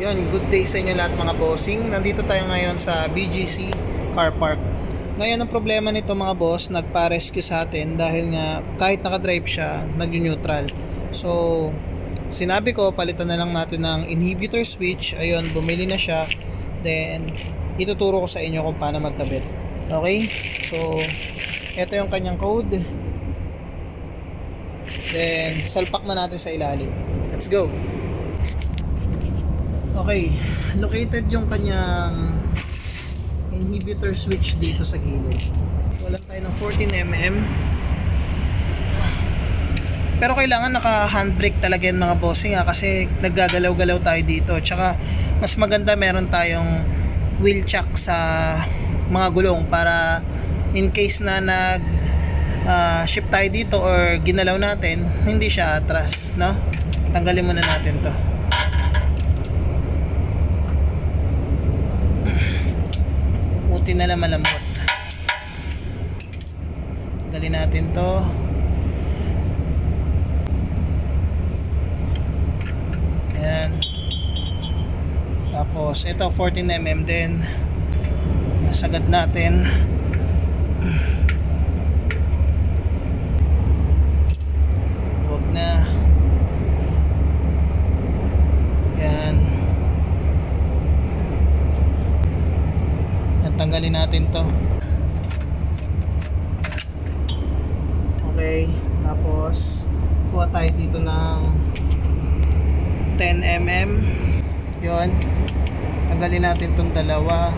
Yun, good day sa inyo lahat mga bossing. Nandito tayo ngayon sa BGC Car Park. Ngayon ang problema nito mga boss, nagpa-rescue sa atin dahil nga kahit nakadrive siya, nag-neutral. So, sinabi ko palitan na lang natin ng inhibitor switch. Ayun, bumili na siya. Then, ituturo ko sa inyo kung paano magkabit. Okay? So, ito yung kanyang code. Then, salpak na natin sa ilalim. Let's go! Okay, located yung kanyang inhibitor switch dito sa gilid. Wala tayo ng 14mm. Pero kailangan naka handbrake talaga yan mga bossing ha, kasi naggagalaw-galaw tayo dito. Tsaka mas maganda meron tayong wheel chuck sa mga gulong para in case na nag ah, shift tayo dito or ginalaw natin, hindi siya atras, no? Tanggalin muna natin to. Buti na lang malambot. Dali natin to. Ayan. Tapos, ito 14mm din. Sagad natin. Huwag na. Yan. Yan, tanggalin natin to. Okay. Tapos, kuha tayo dito ng 10mm. Yun. Tanggalin natin tong dalawa.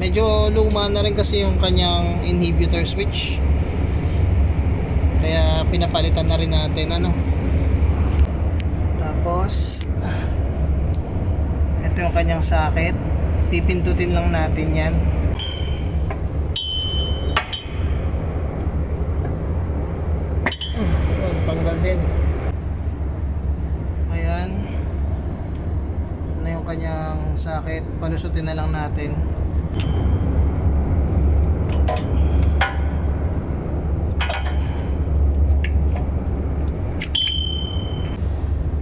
Medyo luma na rin kasi yung kanyang inhibitor switch. Kaya pinapalitan na rin natin ano. Tapos ito yung kanyang socket. Pipindutin lang natin 'yan. Yun, tanggal din. Ayan. Ano yung kanyang socket. Palusutin na lang natin.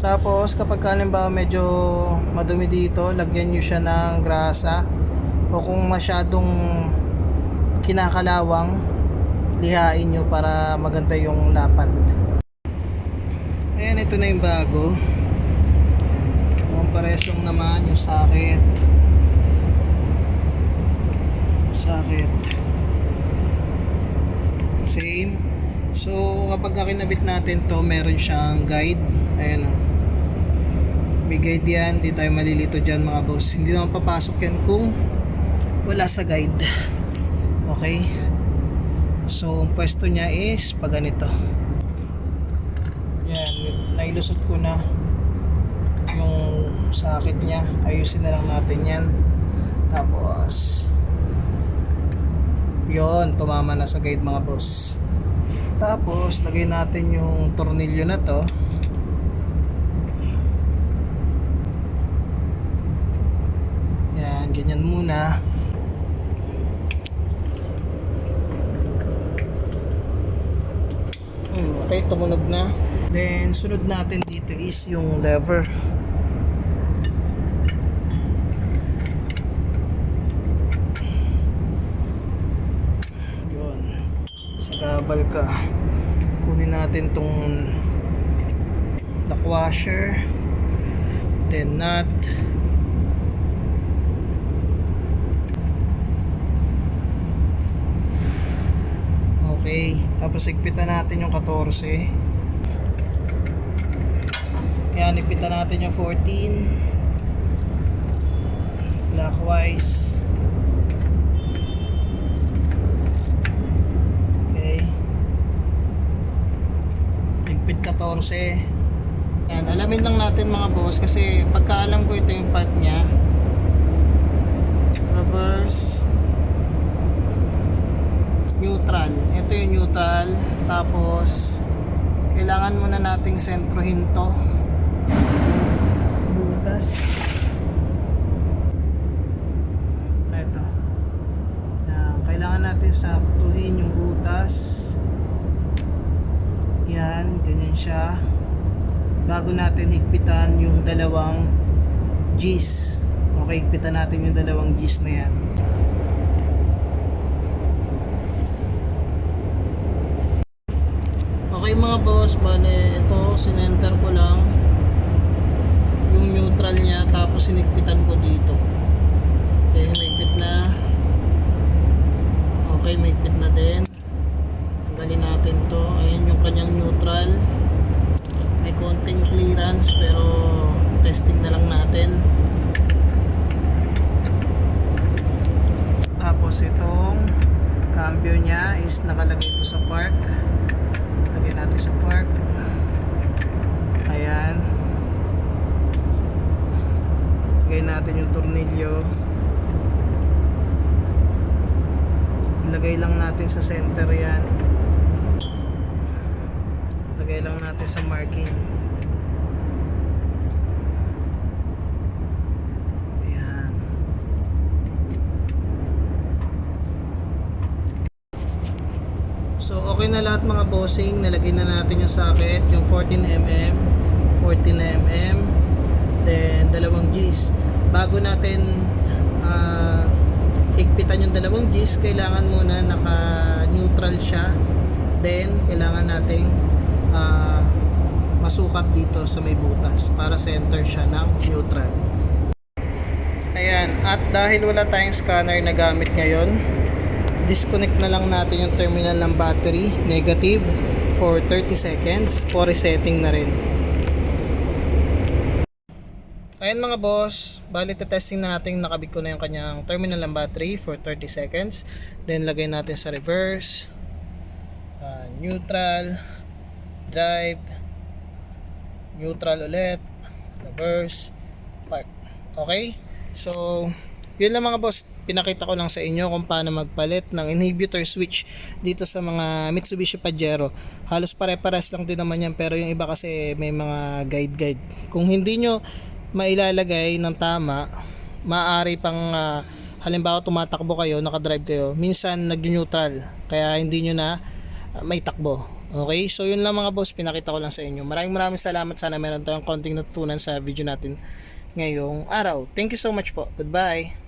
Tapos kapag halimbawa medyo madumi dito, lagyan nyo siya ng grasa o kung masyadong kinakalawang, lihain nyo para maganda yung lapad. Ayan, ito na yung bago. Ang pares naman yung socket. Socket. Same. So, kapag kinabit natin to, meron siyang guide. Ayan o. May guide yan. Hindi tayo malilito dyan mga boss. Hindi naman papasok yan kung wala sa guide. Okay? So, ang pwesto niya is pag ganito. Yan. Nailusot ko na yung sakit niya. Ayusin na lang natin yan. Tapos, yon tumama na sa guide mga boss. Tapos, lagay natin yung tornilyo na to. Yan, ganyan muna. Hmm, okay, tumunog na. Then, sunod natin dito is yung lever. Yun. Sa gabal ka. Kunin natin tong lock washer. Then nut. Okay. Tapos igpitan natin yung 14. Yan, ipitan natin yung 14. Clockwise. Okay. Higpit 14. Yan, alamin lang natin mga boss kasi pagkaalam ko ito yung part niya. Reverse. Neutral. Ito yung neutral. Tapos, kailangan muna nating sentrohin to. Butas. Ito. Yan, kailangan natin saktuhin yung butas. Yan, ganyan siya. bago natin higpitan yung dalawang G's. Okay, higpitan natin yung dalawang G's na yan. Okay mga boss, bale ito sinenter ko lang yung neutral niya tapos sinigpitan ko dito. Okay, maigpit na. Okay, maigpit na din. Tanggalin natin to. Ayan yung kanyang neutral. May konting clearance pero testing na lang natin. Tapos itong cambio niya is nakalagay ito sa park. Lagyan natin sa park. Ayan. Lagay natin yung tornilyo. Ilagay lang natin sa center yan. Lagay lang natin sa marking. Ayan. So okay na lahat mga bossing, nalagay na natin yung socket, yung 14mm, 14mm, then dalawang Gs. Bago natin ah, higpitan yung dalawang Gs, kailangan muna naka-neutral siya. Then kailangan nating ah, masukat dito sa may butas para center siya ng neutral. Ayan, at dahil wala tayong scanner na gamit ngayon, disconnect na lang natin yung terminal ng battery, negative, for 30 seconds, for resetting na rin. Ayan mga boss, bali testing na natin nakabit ko na yung kanyang terminal ng battery for 30 seconds. Then lagay natin sa reverse, ah, neutral, drive, neutral ulit, reverse, park. Okay? So, yun lang mga boss, pinakita ko lang sa inyo kung paano magpalit ng inhibitor switch dito sa mga Mitsubishi Pajero. Halos pare-pares lang din naman yan pero yung iba kasi may mga guide-guide. Kung hindi nyo mailalagay ng tama, maaari pang ah, halimbawa tumatakbo kayo, nakadrive kayo, minsan nag-neutral kaya hindi nyo na ah, may takbo. Okay, so yun lang mga boss, pinakita ko lang sa inyo. Maraming maraming salamat. Sana meron tayong konting natutunan sa video natin ngayong araw. Thank you so much po. Goodbye.